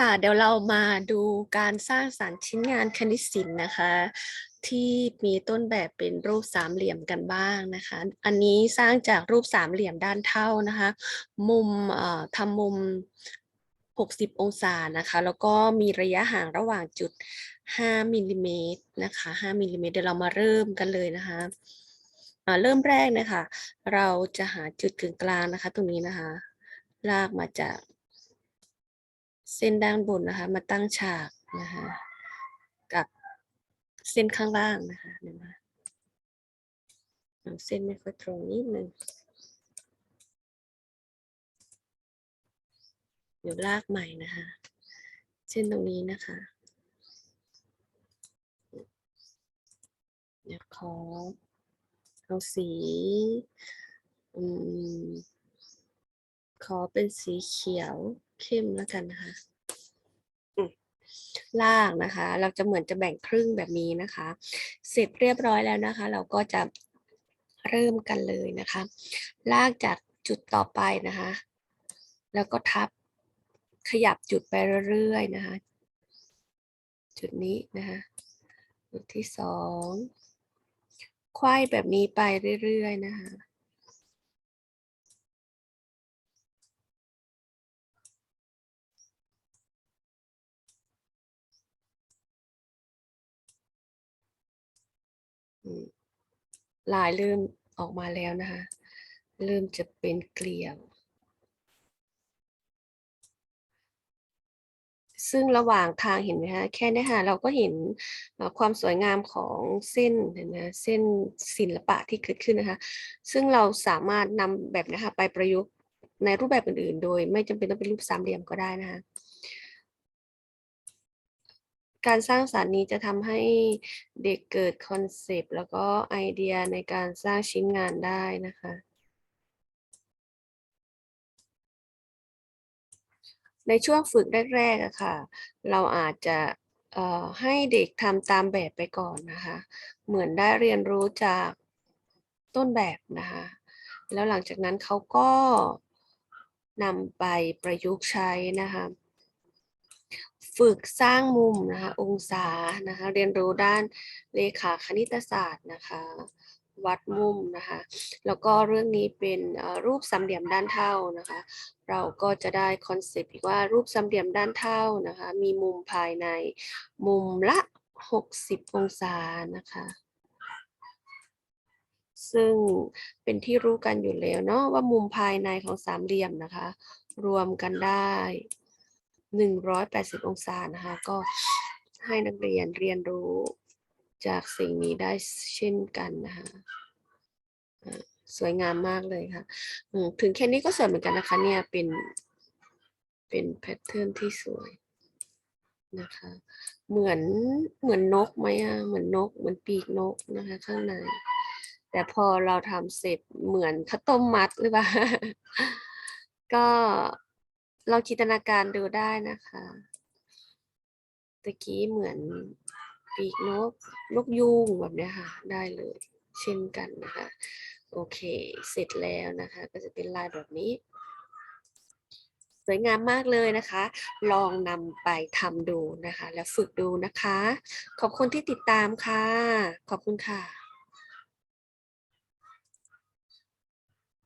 ค่ะเดี๋ยวเรามาดูการสร้างสรรค์ชิ้นงานคณิตศิลป์นะคะ ที่มีต้นแบบเป็นรูปสามเหลี่ยมกันบ้างนะคะ อันนี้สร้างจากรูปสามเหลี่ยมด้านเท่านะคะ มุมทำมุม 60 องศานะคะ แล้วก็มีระยะห่างระหว่างจุด 5มิลลิเมตรนะคะ5มิลลิเมตรเดี๋ยวเรามาเริ่มกันเลยนะคะเริ่มแรกนะคะ เราจะหาจุดกึ่งกลางนะคะ ตรงนี้นะคะ ลากมาจาก เส้นด้านบนนะคะ มาตั้งฉากนะคะกับเส้นข้างล่างนะคะเดี๋ยวนะเส้นไม่ค่อยตรงนิดนึงเดี๋ยวลากใหม่นะคะ เส้นตรงนี้นะคะ เดี๋ยวขอเอาสีอืมขอเป็นสีเขียว เข้มแล้วกันนะคะลางนะคะ เราจะเหมือนจะแบ่งครึ่งแบบนี้นะคะ เสร็จเรียบร้อยแล้วนะคะ เราก็จะเริ่มกันเลยนะคะ ลากจากจุดต่อไปนะคะ แล้วก็ทับขยับจุดไปเรื่อยๆนะคะ จุดนี้นะคะจุดที่สองไขว้แบบนี้ไปเรื่อยๆนะคะ ลายเริ่มออกมาแล้วนะคะ เริ่มจะเป็นเกลียว ซึ่งระหว่างทางเห็นไหมคะแค่นี้ค่ะเราก็เห็นความสวยงามของเส้นเห็นไหมคะเส้นศิลปะที่เกิดขึ้นนะคะ ซึ่งเราสามารถนำแบบนี้ค่ะไปประยุกต์ในรูปแบบอื่นๆ โดยไม่จำเป็นต้องเป็นรูปสามเหลี่ยมก็ได้นะคะ การสร้างสรรค์นี้จะทำให้เด็กเกิดคอนเซปต์แล้วก็ไอเดียในการสร้างชิ้นงานได้นะคะ ในช่วงฝึกแรกๆอะค่ะ เราอาจจะให้เด็กทำตามแบบไปก่อนนะคะ เหมือนได้เรียนรู้จากต้นแบบนะคะ แล้วหลังจากนั้นเขาก็นำไปประยุกต์ใช้นะคะ ฝึกสร้างมุมนะคะองศานะคะเรียนรู้ด้านเลขาคณิตศาสตร์นะคะวัดมุมนะคะแล้วก็เรื่องนี้เป็นรูปสามเหลี่ยมด้านเท่านะคะเราก็จะได้คอนเซปต์อีกว่ารูปสามเหลี่ยมด้านเท่านะคะมีมุมภายในมุมละ 60 องศานะคะซึ่งเป็นที่รู้กันอยู่แล้วเนาะว่ามุมภายในของสามเหลี่ยมนะคะ รวมกันได้ 180 องศานะคะ ก็ให้นักเรียนเรียนรู้จากสิ่งนี้ได้เช่นกันนะคะสวยงามมากเลยค่ะ ถึงแค่นี้ก็สวยเหมือนกันนะคะ เนี่ยเป็นเป็นแพทเทิร์นที่สวยนะคะ เหมือนเหมือนนกไหมอะเหมือนนก เหมือนปีกนกนะคะ ข้างใน แต่พอเราทำเสร็จเหมือนข้าวต้มมัดหรือเปล่า ก็ ลองจินตนาการดูได้นะคะตะกี้เหมือนปีกนกนกยูงแบบเนี้ยค่ะ ได้เลยเช่นกันนะคะ โอเค เสร็จแล้วนะคะ ก็จะเป็นลายแบบนี้ สวยงามมากเลยนะคะ ลองนำไปทำดูนะคะ แล้วฝึกดูนะคะ ขอบคุณที่ติดตามค่ะ ขอบคุณค่ะ